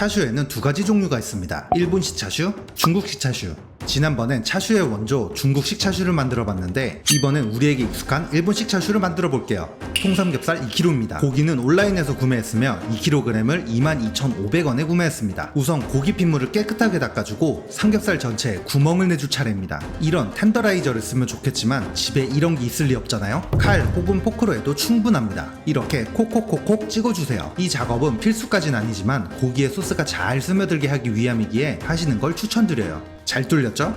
차슈에는 두 가지 종류가 있습니다. 일본식 차슈, 중국식 차슈. 지난번엔 차슈의 원조 중국식 차슈를 만들어 봤는데 이번엔 우리에게 익숙한 일본식 차슈를 만들어 볼게요. 통삼겹살 2kg입니다. 고기는 온라인에서 구매했으며 2kg을 22,500원에 구매했습니다. 우선 고기 핏물을 깨끗하게 닦아주고 삼겹살 전체에 구멍을 내줄 차례입니다. 이런 텐더라이저를 쓰면 좋겠지만 집에 이런 게 있을 리 없잖아요. 칼 혹은 포크로 해도 충분합니다. 이렇게 콕콕콕콕 찍어주세요. 이 작업은 필수까진 아니지만 고기에 소스가 잘 스며들게 하기 위함이기에 하시는 걸 추천드려요. 잘 뚫렸죠?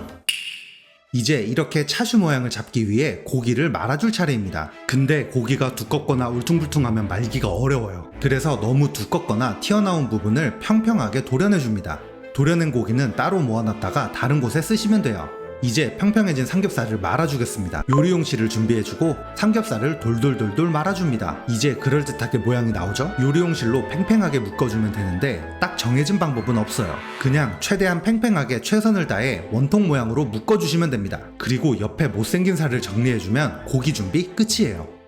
이제 이렇게 차슈 모양을 잡기 위해 고기를 말아줄 차례입니다. 근데 고기가 두껍거나 울퉁불퉁하면 말기가 어려워요. 그래서 너무 두껍거나 튀어나온 부분을 평평하게 도려내줍니다. 도려낸 고기는 따로 모아놨다가 다른 곳에 쓰시면 돼요. 이제 평평해진 삼겹살을 말아주겠습니다. 요리용실을 준비해주고 삼겹살을 돌돌돌돌 말아줍니다. 이제 그럴듯하게 모양이 나오죠? 요리용실로 팽팽하게 묶어주면 되는데 딱 정해진 방법은 없어요. 그냥 최대한 팽팽하게 최선을 다해 원통 모양으로 묶어주시면 됩니다. 그리고 옆에 못생긴 살을 정리해주면 고기 준비 끝이에요.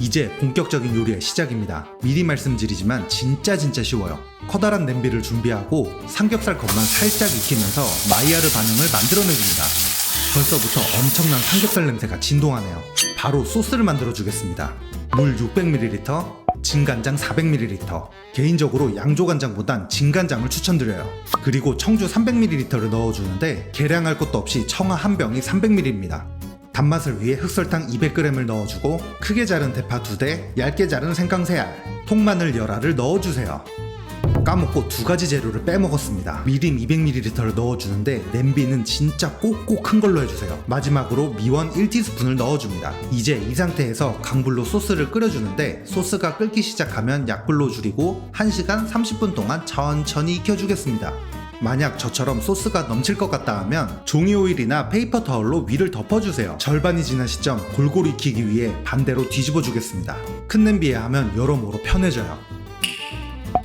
이제 본격적인 요리의 시작입니다. 미리 말씀드리지만 진짜 진짜 쉬워요. 커다란 냄비를 준비하고 삼겹살 겉만 살짝 익히면서 마이야르 반응을 만들어내줍니다. 벌써부터 엄청난 삼겹살 냄새가 진동하네요. 바로 소스를 만들어 주겠습니다. 물 600ml, 진간장 400ml. 개인적으로 양조간장보단 진간장을 추천드려요. 그리고 청주 300ml를 넣어주는데 계량할 것도 없이 청아 한 병이 300ml입니다. 단맛을 위해 흑설탕 200g을 넣어주고 크게 자른 대파 2대, 얇게 자른 생강 3알, 통마늘 열알을 넣어주세요. 까먹고 두 가지 재료를 빼먹었습니다. 미림 200ml를 넣어주는데 냄비는 진짜 꼭꼭 큰 걸로 해주세요. 마지막으로 미원 1티스푼을 넣어줍니다. 이제 이 상태에서 강불로 소스를 끓여주는데 소스가 끓기 시작하면 약불로 줄이고 1시간 30분 동안 천천히 익혀주겠습니다. 만약 저처럼 소스가 넘칠 것 같다 하면 종이 오일이나 페이퍼 타월로 위를 덮어주세요. 절반이 지난 시점 골고루 익히기 위해 반대로 뒤집어 주겠습니다. 큰 냄비에 하면 여러모로 편해져요.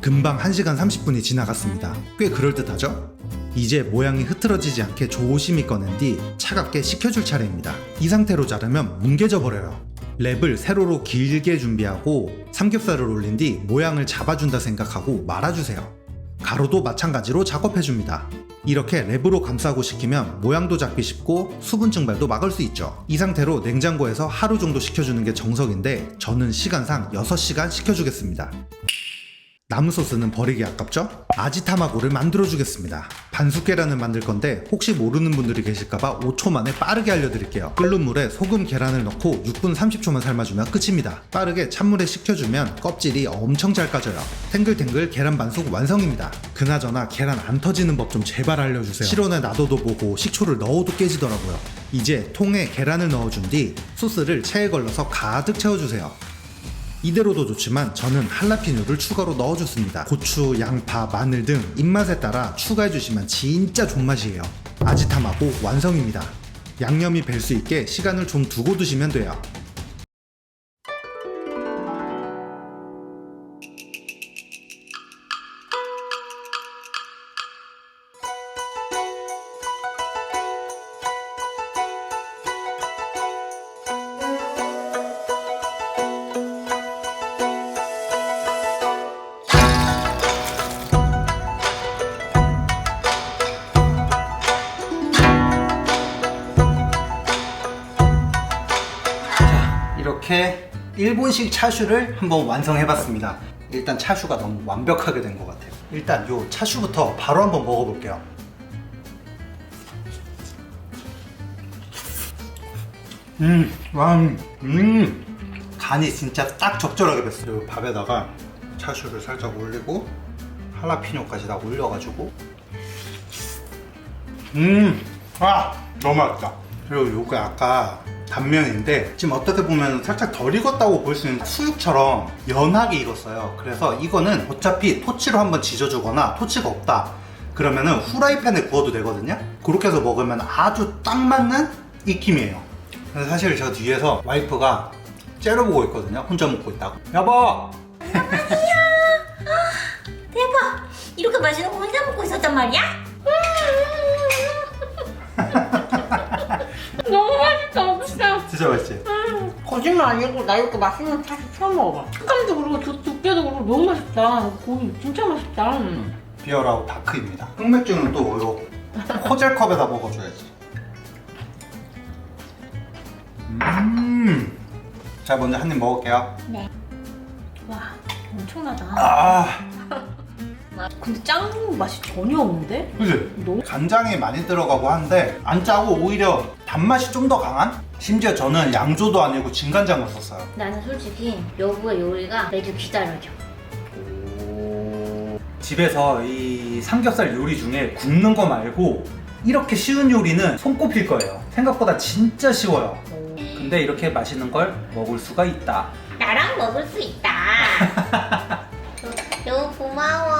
금방 1시간 30분이 지나갔습니다. 꽤 그럴듯하죠? 이제 모양이 흐트러지지 않게 조심히 꺼낸 뒤 차갑게 식혀줄 차례입니다. 이 상태로 자르면 뭉개져 버려요. 랩을 세로로 길게 준비하고 삼겹살을 올린 뒤 모양을 잡아준다 생각하고 말아주세요. 가로도 마찬가지로 작업해줍니다. 이렇게 랩으로 감싸고 식히면 모양도 잡기 쉽고 수분 증발도 막을 수 있죠. 이 상태로 냉장고에서 하루 정도 식혀주는 게 정석인데 저는 시간상 6시간 식혀주겠습니다. 남은 소스는 버리기 아깝죠? 아지타마고를 만들어주겠습니다. 반숙 계란을 만들 건데 혹시 모르는 분들이 계실까봐 5초 만에 빠르게 알려드릴게요. 끓는 물에 소금 계란을 넣고 6분 30초만 삶아주면 끝입니다. 빠르게 찬물에 식혀주면 껍질이 엄청 잘 까져요. 탱글탱글 계란 반숙 완성입니다. 그나저나 계란 안 터지는 법 좀 제발 알려주세요. 실온에 놔둬도 보고 식초를 넣어도 깨지더라고요. 이제 통에 계란을 넣어준 뒤 소스를 체에 걸러서 가득 채워주세요. 이대로도 좋지만 저는 할라피뇨를 추가로 넣어줬습니다. 고추, 양파, 마늘 등 입맛에 따라 추가해주시면 진짜 존맛이에요. 아지타마고 완성입니다. 양념이 벨수 있게 시간을 좀 두고 드시면 돼요. 일본식 차슈를 한번 완성해봤습니다. 일단 차슈가 너무 완벽하게 된 것 같아요. 일단 요 차슈부터 바로 한번 먹어볼게요. 음, 와, 음, 간이 진짜 딱 적절하게 됐어요. 요 밥에다가 차슈를 살짝 올리고 할라피뇨까지 다 올려가지고 음, 아, 너무 맛있다. 그리고 요게 아까 단면인데 지금 어떻게 보면 살짝 덜 익었다고 볼 수 있는 수육처럼 연하게 익었어요. 그래서 이거는 어차피 토치로 한번 지져주거나 토치가 없다. 그러면은 후라이팬에 구워도 되거든요. 그렇게 해서 먹으면 아주 딱 맞는 익힘이에요. 근데 사실 저 뒤에서 와이프가 째려보고 있거든요. 혼자 먹고 있다고. 여보! 대박! 이렇게 맛있는 거 혼자 먹고 있었단 말이야? 너 진짜. 맛있지? 음, 거짓말 아니고 나 이렇게 맛있는 차슈 처음 먹어봐. 식감도 그렇고 두, 두께도 그렇고 너무 맛있다. 고기 진짜 맛있다. 비어라우 다크입니다. 흑맥주는 또 이거 호젤컵에다 먹어줘야지. 음. 자 먼저 한 입 먹을게요. 네. 와 엄청나다. 아, 근데 짠 맛이 전혀 없는데? 그지? 너무 간장이 많이 들어가고 한데 안 짜고 오히려 단맛이 좀 더 강한? 심지어 저는 양조도 아니고 진간장을 썼어요. 나는 솔직히 여부의 요리가 매주 기다려져. 집에서 이 삼겹살 요리 중에 굽는 거 말고 이렇게 쉬운 요리는 손꼽힐 거예요. 생각보다 진짜 쉬워요. 근데 이렇게 맛있는 걸 먹을 수가 있다. 나랑 먹을 수 있다. 너무 고마워.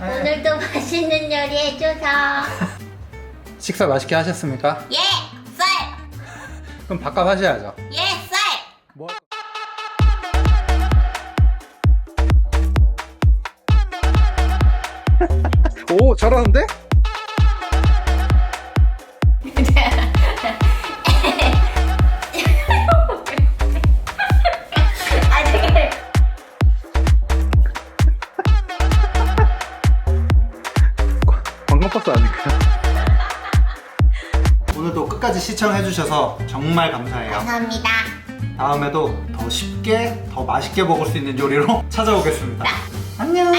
네. 오늘도 맛있는 요리 해줘서. 식사 맛있게 하셨습니까? 예, 쌀. 그럼 밥값 하셔야죠. 예, 쌀. 뭐? 오 잘하는데? 오늘도 끝까지 시청해주셔서 정말 감사해요. 감사합니다. 다음에도 더 쉽게, 더 맛있게 먹을 수 있는 요리로 찾아오겠습니다. 안녕!